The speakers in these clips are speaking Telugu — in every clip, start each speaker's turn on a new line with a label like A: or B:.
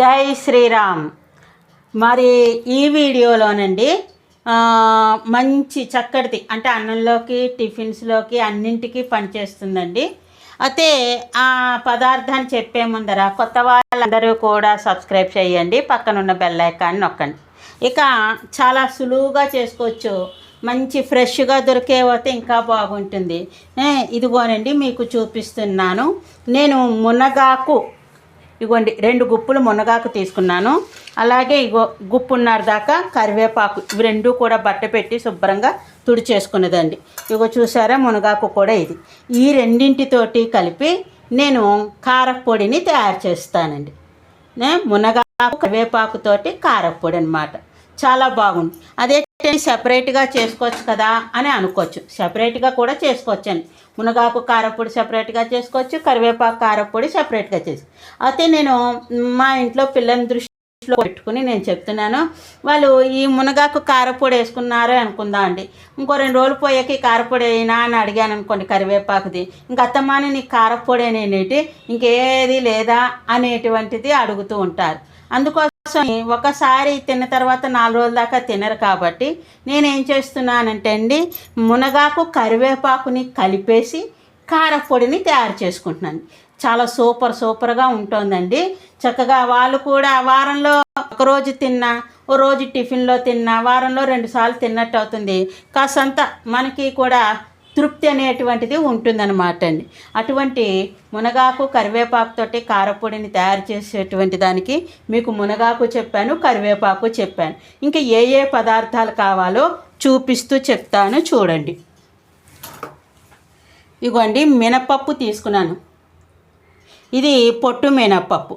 A: జై శ్రీరామ్. మరి ఈ వీడియోలోనండి మంచి చక్కటిది అంటే అన్నంలోకి టిఫిన్స్లోకి అన్నింటికి పనిచేస్తుందండి. అయితే ఆ పదార్థాన్ని చెప్పే ముందర కొత్త వాళ్ళందరూ కూడా సబ్స్క్రైబ్ చేయండి పక్కనున్న బెల్ ఐకాన్ని నొక్కండి. ఇక చాలా సులువుగా చేసుకోవచ్చు. మంచి ఫ్రెష్గా దొరికే పోతే ఇంకా బాగుంటుంది. ఇదిగోనండి మీకు చూపిస్తున్నాను. నేను మునగాకు ఇగోండి రెండు గుప్పులు మునగాకు తీసుకున్నాను. అలాగే ఇగో గుప్పున్నర దాకా కరివేపాకు ఇవి రెండు కూడా బట్ట పెట్టి శుభ్రంగా తుడిచేసుకున్నదండి ఇగో చూసారా మునగాకు కూడా ఇది. ఈ రెండింటితోటి కలిపి నేను కారపొడిని తయారు చేస్తానండి. మునగాకు కరివేపాకుతోటి కారపొడి అనమాట చాలా బాగుంది. అదే సెపరేట్గా చేసుకోవచ్చు కదా అని అనుకోవచ్చు. సెపరేట్గా కూడా చేసుకోవచ్చు అండి మునగాకు కారపొడి సెపరేట్గా చేసుకోవచ్చు కరివేపాకు కారపొడి సెపరేట్గా చేసి అయితే నేను మా ఇంట్లో పిల్లల దృష్టిలో పెట్టుకుని నేను చెప్తున్నాను వాళ్ళు ఈ మునగాకు కారపొడి వేసుకున్నారే అనుకుందా అండి. ఇంకో రెండు రోజులు పోయాక ఈ కారపొడి అయినా అని అడిగాను అనుకోండి కరివేపాకుది. ఇంక అత్తమాని నీ కారపొడి అనేటి ఇంకేది లేదా అనేటువంటిది అడుగుతూ ఉంటారు. అందుకోసం ఒకసారి తిన్న తర్వాత నాలుగు రోజుల దాకా తినరు కాబట్టి నేనేం చేస్తున్నానంటే అండి మునగాకు కరివేపాకుని కలిపేసి కారపొడిని తయారు చేసుకుంటున్నాను. చాలా సూపర్ సూపర్గా ఉంటుందండి. చక్కగా వాళ్ళు కూడా వారంలో ఒకరోజు తిన్నా ఓ రోజు టిఫిన్లో తిన్నా వారంలో రెండుసార్లు తిన్నట్టు అవుతుంది. కాసంత మనకి కూడా తృప్తి అనేటువంటిది ఉంటుందన్నమాట అండి. అటువంటి మునగాకు కరివేపాకుతోటి కారపొడిని తయారు చేసేటువంటి దానికి మీకు మునగాకు చెప్పాను కరివేపాకు చెప్పాను. ఇంకా ఏ ఏ పదార్థాలు కావాలో చూపిస్తూ చెప్తాను చూడండి. ఇగోండి మినపప్పు తీసుకున్నాను. ఇది పొట్టు మినపప్పు.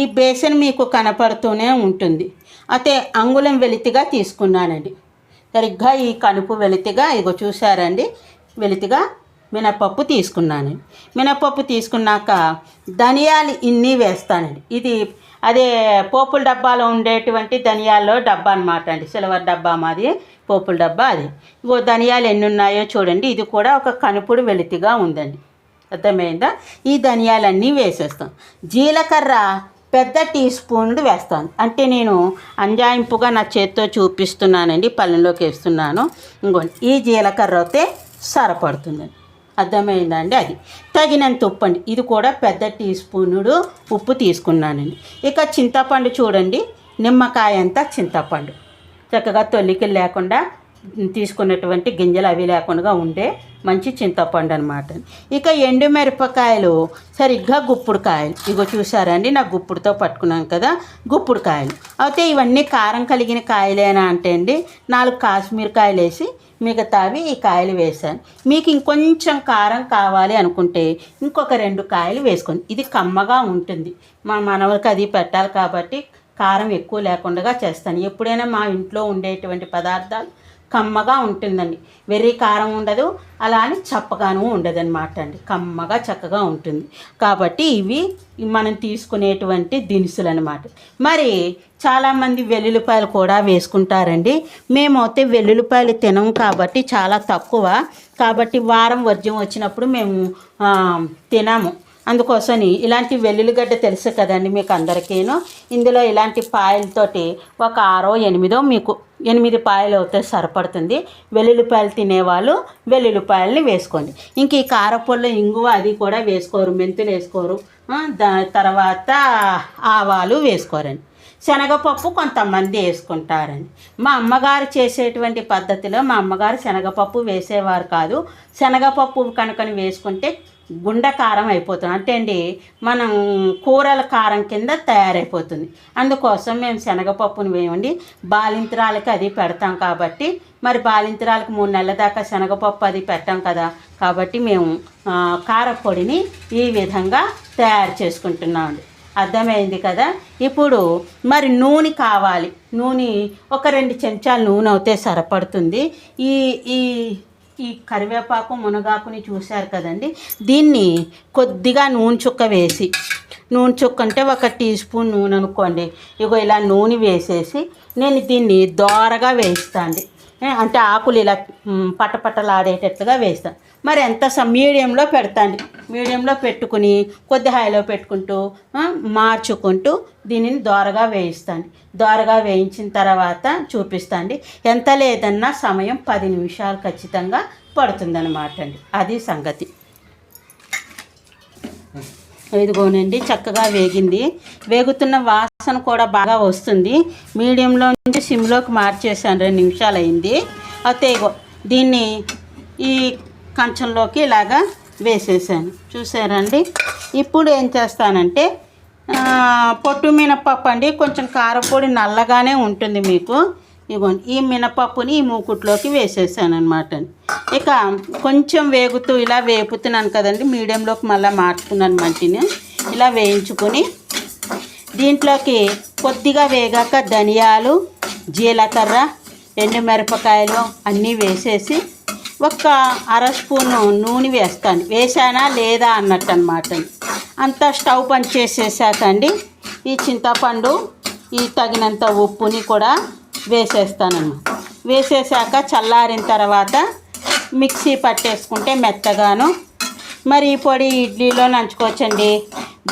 A: ఈ బేసన్ మీకు కనపడుతూనే ఉంటుంది. అయితే అంగుళం వెలితిగా తీసుకున్నానండి. సరిగ్గా ఈ కనుపు వెలితిగా ఇగో చూసారండి వెలితిగా మినపప్పు తీసుకున్నాను. మినపప్పు తీసుకున్నాక ధనియాలు ఇన్ని వేస్తానండి. ఇది అదే పోపుల డబ్బాలో ఉండేటువంటి ధనియాల్లో డబ్బా అనమాట అండి. సిల్వర్ డబ్బా మాది పోపుల డబ్బా అది. ఇగో ధనియాలు ఎన్ని ఉన్నాయో చూడండి. ఇది కూడా ఒక కనుపుడు వెలితిగా ఉందండి. అర్థమైందా? ఈ ధనియాలన్నీ వేసేస్తాం. జీలకర్ర పెద్ద టీ స్పూన్లు వేస్తాను అంటే నేను అంజాయింపుగా నా చేత్తో చూపిస్తున్నానండి. పళ్ళెంలోకి వేస్తున్నాను. ఇంకోండి ఈ జీలకర్ర అయితే సరపడుతుందండి అర్థమైందండి అది. తగినంత ఉప్పు అండి ఇది కూడా పెద్ద టీ స్పూనుడు ఉప్పు తీసుకున్నానండి. ఇక చింతపండు చూడండి. నిమ్మకాయ అంతా చింతపండు. చక్కగా తొలికలు లేకుండా తీసుకున్నటువంటి గింజలు అవి లేకుండా ఉండే మంచి చింతపండు అనమాట ఇక ఎండు మిరపకాయలు సరిగ్గా గుప్పుడు కాయలు ఇగో చూసారండి నా గుప్పుడుతో పట్టుకున్నాను కదా గుప్పుడు కాయలు అయితే ఇవన్నీ కారం కలిగిన కాయలేనా అంటే అండి నాలుగు కాశ్మీర్ కాయలు వేసి మిగతావి ఈ కాయలు వేసాను మీకు ఇంకొంచెం కారం కావాలి అనుకుంటే ఇంకొక రెండు కాయలు వేసుకోండి. ఇది కమ్మగా ఉంటుంది. మా మనవలకి అది పెట్టాలి కాబట్టి కారం ఎక్కువ లేకుండా చేస్తాను. ఎప్పుడైనా మా ఇంట్లో ఉండేటువంటి పదార్థాలు కమ్మగా ఉంటుందండి. వెర్రి కారం ఉండదు అలా అని చప్పగాను ఉండదన్నమాట అండి. కమ్మగా చక్కగా ఉంటుంది. కాబట్టి ఇవి మనం తీసుకునేటువంటి దినుసులు అనమాట మరి చాలామంది వెల్లుల్లిపాయలు కూడా వేసుకుంటారండి. మేమైతే వెల్లుల్లిపాయలు తినం కాబట్టి చాలా తక్కువ. కాబట్టి వారం వర్జం వచ్చినప్పుడు మేము తినాము. అందుకోసని ఇలాంటి వెల్లుల్లిగడ్డ తెలుసు కదండి మీకు అందరికీను ఇందులో ఇలాంటి పాయలతోటి ఒక ఆరో ఎనిమిదో మీకు ఎనిమిది పాయలు అయితే సరిపడుతుంది. వెల్లుల్లిపాయలు తినేవాళ్ళు వెల్లుల్లిపాయలని వేసుకోండి. ఇంక ఈ కారపొడిలో ఇంగువ అది కూడా వేసుకోరు మెంతులు వేసుకోరు దా తర్వాత ఆవాలు వేసుకోరండి. శనగపప్పు కొంతమంది వేసుకుంటారండి. మా అమ్మగారు చేసేటువంటి పద్ధతిలో మా అమ్మగారు శనగపప్పు వేసేవారు కాదు. శనగపప్పు కనుకని వేసుకుంటే గుండె కారం అయిపోతుంది. అంటే అండి మనం కూరల కారం కింద తయారైపోతుంది. అందుకోసం మేము శనగపప్పును వేయండి. బాలింతరాలకి అది పెడతాం కాబట్టి మరి బాలింతరాలకు మూడు నెలల దాకా శనగపప్పు అది పెట్టాం కదా కాబట్టి మేము కారపొడిని ఈ విధంగా తయారు చేసుకుంటున్నామండి. అర్థమైంది కదా? ఇప్పుడు మరి నూనె కావాలి. నూనె ఒక రెండు చెంచాలు నూనె అవుతే సరిపడుతుంది. ఈ ఈ ఈ కరివేపాకు మునగాకుని చూశారు కదండి? దీన్ని కొద్దిగా నూనె చుక్క వేసి నూనె చుక్క అంటే ఒక టీ స్పూన్ నూనె అనుకోండి. ఇగో ఇలా నూనె వేసేసి నేను దీన్ని దోరగా వేస్తాండి అంటే ఆకులు ఇలా మ్, పటపటలాడేటట్లుగా వేస్తాను మరి ఎంత స మీడియంలో పెడతాండి మీడియంలో పెట్టుకుని కొద్ది హైలో పెట్టుకుంటూ మార్చుకుంటూ దీనిని దోరగా వేయిస్తాండి దోరగా వేయించిన తర్వాత చూపిస్తాండి. ఎంత లేదన్నా సమయం పది నిమిషాలు ఖచ్చితంగా పడుతుందన్నమాట అండి. అది సంగతి. ఇదిగోనండి చక్కగా వేగింది. వేగుతున్న వాసన కూడా బాగా వస్తుంది. మీడియంలో నుంచి సిమ్లోకి మార్చేసాను రెండు నిమిషాలు అయింది. అయితే ఇగో దీన్ని ఈ కంచంలోకి ఇలాగా వేసేసాను. చూసారండి? ఇప్పుడు ఏం చేస్తానంటే పొట్టు మినపప్పు అండి కొంచెం కారపొడి నల్లగానే ఉంటుంది మీకు. ఇవ్వండి ఈ మినపప్పుని ఈ మూకుట్లోకి వేసేసాను అనమాట ఇక కొంచెం వేగుతూ ఇలా వేపుతున్నాను కదండి మీడియంలోకి మళ్ళీ మార్చుకున్నాను మట్టిని. ఇలా వేయించుకొని దీంట్లోకి కొద్దిగా వేగాక ధనియాలు జీలకర్ర ఎండుమిరపకాయలు అన్నీ వేసేసి ఒక్క అర స్పూను నూనె వేస్తాను. వేసానా లేదా అన్నట్టు అనమాట అంతా స్టవ్ పని చేసేసాక అండి ఈ చింతపండు ఈ తగినంత ఉప్పుని కూడా వేసేస్తానన్నమాట. వేసేసాక చల్లారిన తర్వాత మిక్సీ పట్టేసుకుంటే మెత్తగాను. మరి ఈ పొడి ఇడ్లీలో నంచుకోవచ్చండి.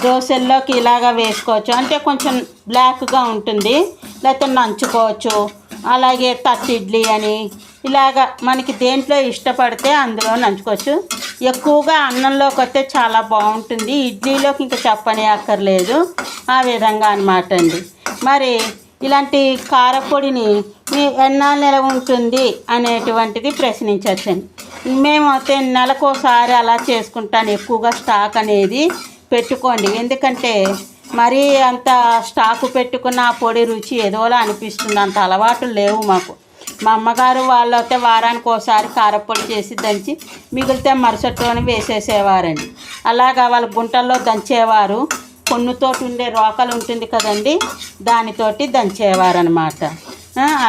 A: దోశల్లోకి ఇలాగా వేసుకోవచ్చు. అంటే కొంచెం బ్లాక్గా ఉంటుంది. లేకపోతే నంచుకోవచ్చు. అలాగే తట్టి ఇడ్లీ అని ఇలాగా మనకి దేంట్లో ఇష్టపడితే అందులో నంచుకోవచ్చు. ఎక్కువగా అన్నంలోకి వస్తే చాలా బాగుంటుంది. ఇడ్లీలోకి ఇంకా చెప్పని అక్కర్లేదు. ఆ విధంగా అనమాట అండి. మరి ఇలాంటి కారపొడిని మీ ఎన్నాళ్ళు నిలవ ఉంటుంది అనేటువంటిది ప్రశ్నించవచ్చండి మేమైతే నెలకోసారి అలా చేసుకుంటాను. ఎక్కువగా స్టాక్ అనేది పెట్టుకోండి. ఎందుకంటే మరీ అంత స్టాకు పెట్టుకున్న ఆ పొడి రుచి ఏదోలా అనిపిస్తుంది. అంత అలవాట్లు లేవు మాకు. మా అమ్మగారు వాళ్ళు అయితే వారానికి ఒకసారి కారపొడి చేసి దంచి మిగిలితే మరుసటిలోనే వేసేసేవారండి. అలాగా వాళ్ళ గుంటల్లో దంచేవారు. కొన్నుతోటి ఉండే రోకలు ఉంటుంది కదండి దానితోటి దంచేవారనమాట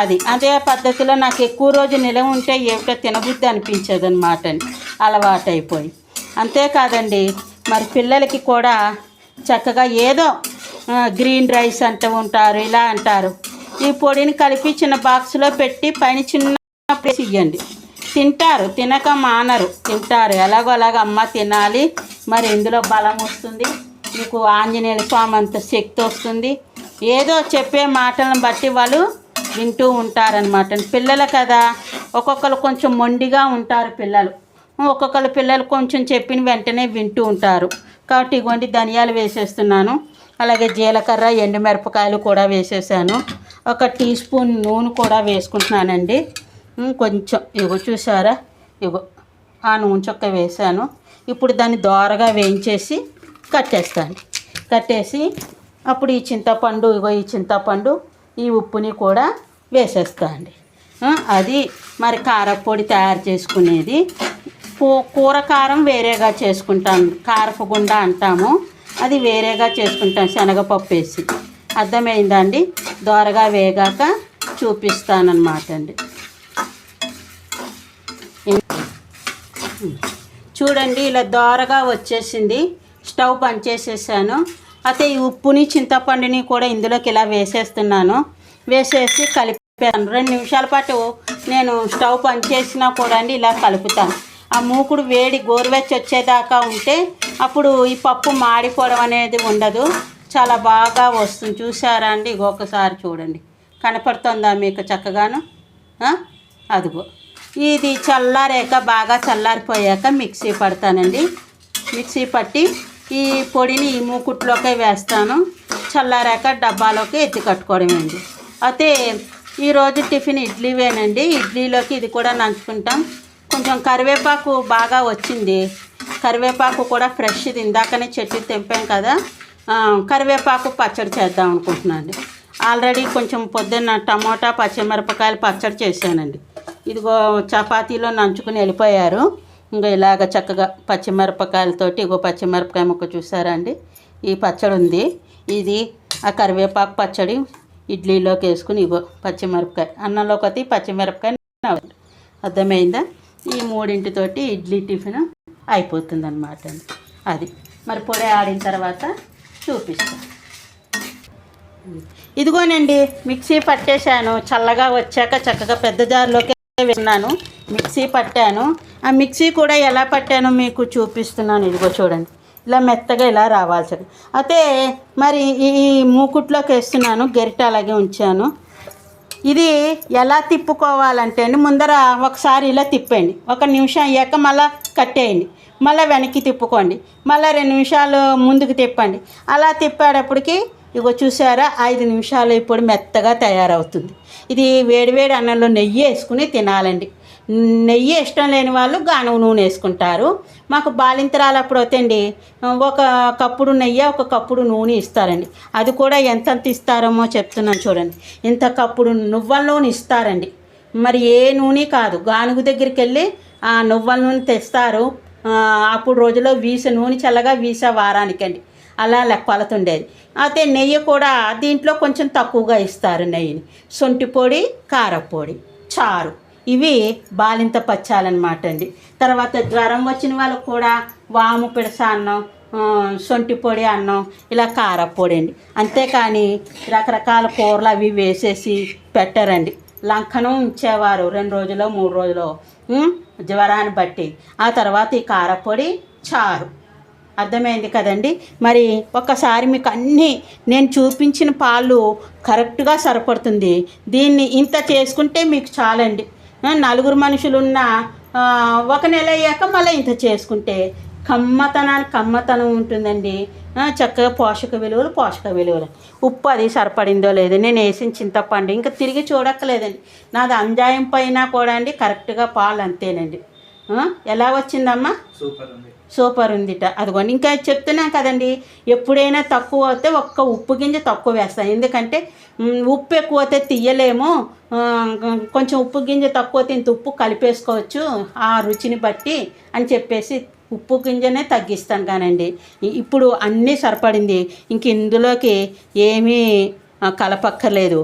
A: అది. అదే పద్ధతిలో నాకు ఎక్కువ రోజు నిలవ ఉంటే ఏమిటో తినబుద్ధి అనిపించదు అనమాట అలవాటైపోయి. అంతేకాదండి మరి పిల్లలకి కూడా చక్కగా ఏదో గ్రీన్ రైస్ అంటూ ఉంటారు ఇలా అంటారు. ఈ పొడిని కలిపి చిన్న బాక్స్లో పెట్టి పైన చిన్న ప్లేస్ ఇవ్వండి తింటారు తినక మానరు. తింటారు. ఎలాగో అలాగ అమ్మ తినాలి. మరి ఇందులో బలం వస్తుంది. మీకు ఆంజనేయుల స్వామి అంత శక్తి వస్తుంది. ఏదో చెప్పే మాటలను బట్టి వాళ్ళు వింటూ ఉంటారనమాట పిల్లలు కదా ఒక్కొక్కరు కొంచెం మొండిగా ఉంటారు పిల్లలు. ఒక్కొక్కరు పిల్లలు కొంచెం చెప్పిన వెంటనే వింటూ ఉంటారు. కాబట్టి ఇగోండి ధనియాలు వేసేస్తున్నాను. అలాగే జీలకర్ర ఎండుమిరపకాయలు కూడా వేసేసాను. ఒక టీ స్పూన్ నూనె కూడా వేసుకుంటున్నానండి. కొంచెం. ఇగో చూసారా ఇగో. ఆ నూనె చొక్క వేసాను. ఇప్పుడు దాన్ని దోరగా వేయించేసి కట్టేస్తాను. కట్టేసి అప్పుడు ఈ చింతపండు ఇగో ఈ చింతపండు ఈ ఉప్పుని కూడా వేసేస్తా అది మరి కారపొడి తయారు చేసుకునేది. కూ కూర కారం వేరేగా చేసుకుంటాం. కారపు గుండ అంటాము. అది వేరేగా చేసుకుంటాం. శనగపప్పు వేసి. అర్థమైందా అండి దోరగా వేగాక చూపిస్తానమాట అండి చూడండి ఇలా దోరగా వచ్చేసింది. స్టవ్ బంద్ చేసేసాను. అయితే ఈ ఉప్పుని చింతపండుని కూడా ఇందులోకి ఇలా వేసేస్తున్నాను. వేసేసి కలిపాను రెండు నిమిషాల పాటు నేను స్టవ్ బంద్ చేసినా కూడా అండి ఇలా కలుపుతాను. ఆ మూకుడు వేడి గోరువెచ్చి వచ్చేదాకా ఉంటే అప్పుడు ఈ పప్పు మాడిపోవడం అనేది ఉండదు. చాలా బాగా వస్తుంది. చూసారా అండి? ఇగో ఒకసారి చూడండి. కనపడుతుందా మీకు చక్కగాను? అదిగో. ఇది చల్లారాక బాగా చల్లారిపోయాక మిక్సీ పడతానండి. మిక్సీ పట్టి ఈ పొడిని ఈ మూకుట్లోకే వేస్తాను. చల్లారాక డబ్బాలోకి ఎత్తి కట్టుకోవడమేండి అయితే ఈరోజు టిఫిన్ ఇడ్లీవేనండి. ఇడ్లీలోకి ఇది కూడా నంచుకుంటాం. కొంచెం కరివేపాకు బాగా వచ్చింది. కరివేపాకు కూడా ఫ్రెష్ది. ఇందాకనే చెట్టు తెంపాం కదా. కరివేపాకు పచ్చడి చేద్దాం అనుకుంటున్నాను ఆల్రెడీ కొంచెం పొద్దున్న టమోటా పచ్చిమిరపకాయలు పచ్చడి చేశానండి. ఇదిగో చపాతీలో నంచుకుని వెళ్ళిపోయారు. ఇంకా ఇలాగ చక్కగా పచ్చిమిరపకాయలతోటి ఇగో పచ్చిమిరపకాయ ముక్క చూసారా అండి? ఈ పచ్చడి ఉంది. ఇది ఆ కరివేపాకు పచ్చడి ఇడ్లీలోకి వేసుకుని ఇగో పచ్చిమిరపకాయ అన్నంలోకి అయితే పచ్చిమిరపకాయ అర్థమైందా? ఈ మూడింటితోటి ఇడ్లీ టిఫిన్ అయిపోతుంది అనమాట అది. మరి పొడి ఆడిన తర్వాత చూపిస్తాను ఇదిగోనండి మిక్సీ పట్టేశాను. చల్లగా వచ్చాక చక్కగా పెద్ద జార్లోకి వేస్తున్నాను మిక్సీ పట్టాను. ఆ మిక్సీ కూడా ఎలా పట్టానో మీకు చూపిస్తున్నాను. ఇదిగో చూడండి. ఇలా మెత్తగా ఇలా రావాల్సింది. అయితే మరి ఈ మూకుట్లోకి వేస్తున్నాను. గరిట అలాగే ఉంచాను. ఇది ఎలా తిప్పుకోవాలంటే అండి ముందర ఒకసారి ఇలా తిప్పండి ఒక నిమిషం అయ్యాక మళ్ళీ కట్టేయండి. మళ్ళీ వెనక్కి తిప్పుకోండి. మళ్ళీ రెండు నిమిషాలు ముందుకు తిప్పండి. అలా తిప్పేటప్పటికి ఇగో చూసారా ఐదు నిమిషాలు ఇప్పుడు మెత్తగా తయారవుతుంది. ఇది వేడివేడి అన్నంలో నెయ్యి వేసుకుని తినాలండి. నెయ్యి ఇష్టం లేని వాళ్ళు గానుగ నూనె వేసుకుంటారు. మాకు బాలింతరాలు అప్పుడు ఒక కప్పుడు నెయ్యి ఒక కప్పుడు నూనె ఇస్తారండి. అది కూడా ఎంతెంత ఇస్తారమో చెప్తున్నాను చూడండి. ఇంత కప్పుడు నువ్వుల నూనె ఇస్తారండి. మరి ఏ నూనె కాదు. గానుగు దగ్గరికి వెళ్ళి ఆ నువ్వుల నూనె తెస్తారు. అప్పుడు రోజులో వీస నూనె చల్లగా వీస వారానికండి. అలా లెక్క కొలత ఉండేది అయితే నెయ్యి కూడా దీంట్లో కొంచెం తక్కువగా ఇస్తారు నెయ్యిని. సొంటి పొడి కారపొడి చారు. ఇవి బాలింత పచ్చాలన్నమాట అండి తర్వాత జ్వరం వచ్చిన వాళ్ళకు కూడా వాము పిడస అన్నం సొంటి పొడి అన్నం ఇలా కారపొడి అండి అంతేకాని రకరకాల కూరలు అవి వేసేసి పెట్టారండి. లంకనం ఉంచేవారు రెండు రోజులు మూడు రోజులు. జ్వరాన్ని బట్టి. ఆ తర్వాత ఈ కారపొడి చారు. అర్థమైంది కదండి? మరి ఒక్కసారి మీకు అన్నీ నేను చూపించిన పాలు కరెక్ట్గా సరిపడుతుంది. దీన్ని ఇంత చేసుకుంటే మీకు చాలండి. నలుగురు మనుషులున్న ఒక నెల అయ్యాక మళ్ళీ ఇంత చేసుకుంటే. కమ్మతనానికి కమ్మతనం ఉంటుందండి. చక్కగా పోషక విలువలు పోషక విలువలు. ఉప్పు అది సరిపడిందో లేదో నేను వేసిన చింతపండు ఇంకా తిరిగి చూడక్కలేదండి నాది అంజాయం పైన కూడా అండి కరెక్ట్గా పాలు అంతేనండి. ఎలా వచ్చిందమ్మా?
B: సూపర్ ఉంది.
A: సూపర్ ఉందిట. అదిగోండి ఇంకా చెప్తున్నాం కదండి ఎప్పుడైనా తక్కువ అవుతే ఒక్క ఉప్పు గింజ తక్కువ వేస్తాను ఎందుకంటే ఉప్పు ఎక్కువ అయితే తీయలేము కొంచెం ఉప్పు గింజ తక్కువ అయితే ఇంత ఉప్పు కలిపేసుకోవచ్చు. ఆ రుచిని బట్టి అని చెప్పేసి ఉప్పు గింజనే తగ్గిస్తాను కానండి. ఇప్పుడు అన్నీ సరిపడింది. ఇంక ఇందులోకి ఏమీ కలపక్కర్లేదు.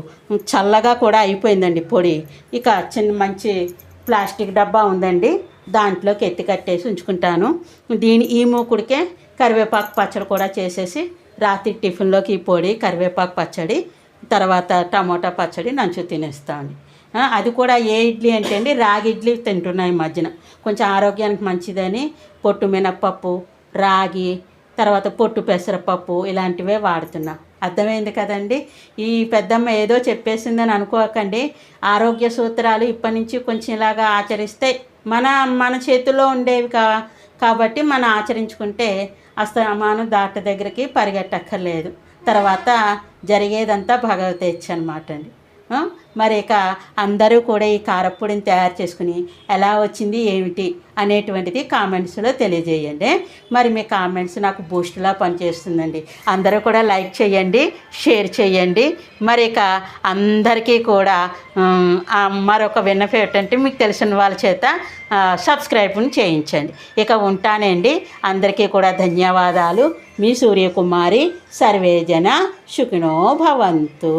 A: చల్లగా కూడా అయిపోయిందండి పొడి. ఇక చిన్న మంచి ప్లాస్టిక్ డబ్బా ఉందండి. దాంట్లోకి ఎత్తి కట్టేసి ఉంచుకుంటాను. దీని ఈ మూకుడికే కరివేపాకు పచ్చడి కూడా చేసేసి రాత్రి టిఫిన్లోకి ఈ పొడి కరివేపాకు పచ్చడి తర్వాత టమోటా పచ్చడి నంచు తినేస్తామండి అది కూడా ఏ ఇడ్లీ అంటే అండి రాగి ఇడ్లీ తింటున్నాయి ఈ మధ్యన. కొంచెం ఆరోగ్యానికి మంచిదని పొట్టు మినప్పప్పు రాగి తర్వాత పొట్టు పెసరపప్పు ఇలాంటివే వాడుతున్నాం. అర్థమైంది కదండి? ఈ పెద్దమ్మ ఏదో చెప్పేసిందని అనుకోకండి. ఆరోగ్య సూత్రాలు ఇప్పటి నుంచి కొంచెం ఇలాగా ఆచరిస్తే మన మన చేతుల్లో ఉండేవి కా కాబట్టి మనం ఆచరించుకుంటే అస్తమానం డాక్టర్ దగ్గరికి పరిగెట్టక్కర్లేదు. తర్వాత జరిగేదంతా భగవతేచ్ఛ అనమాట అండి. మరి ఇక అందరూ కూడా ఈ కారప్పొడిని తయారు చేసుకుని ఎలా వచ్చింది ఏమిటి అనేటువంటిది కామెంట్స్లో తెలియజేయండి. మరి మీ కామెంట్స్ నాకు బూస్ట్లా పనిచేస్తుందండి. అందరూ కూడా లైక్ చేయండి షేర్ చేయండి. మరి ఇక అందరికీ కూడా మరొక విన్నపం ఏంటంటే మీకు తెలిసిన వాళ్ళ చేత సబ్స్క్రైబ్ని చేయించండి. ఇక ఉంటానండి. అందరికీ కూడా ధన్యవాదాలు. మీ సూర్యకుమారి సర్వేజన సుఖినో భవంతు.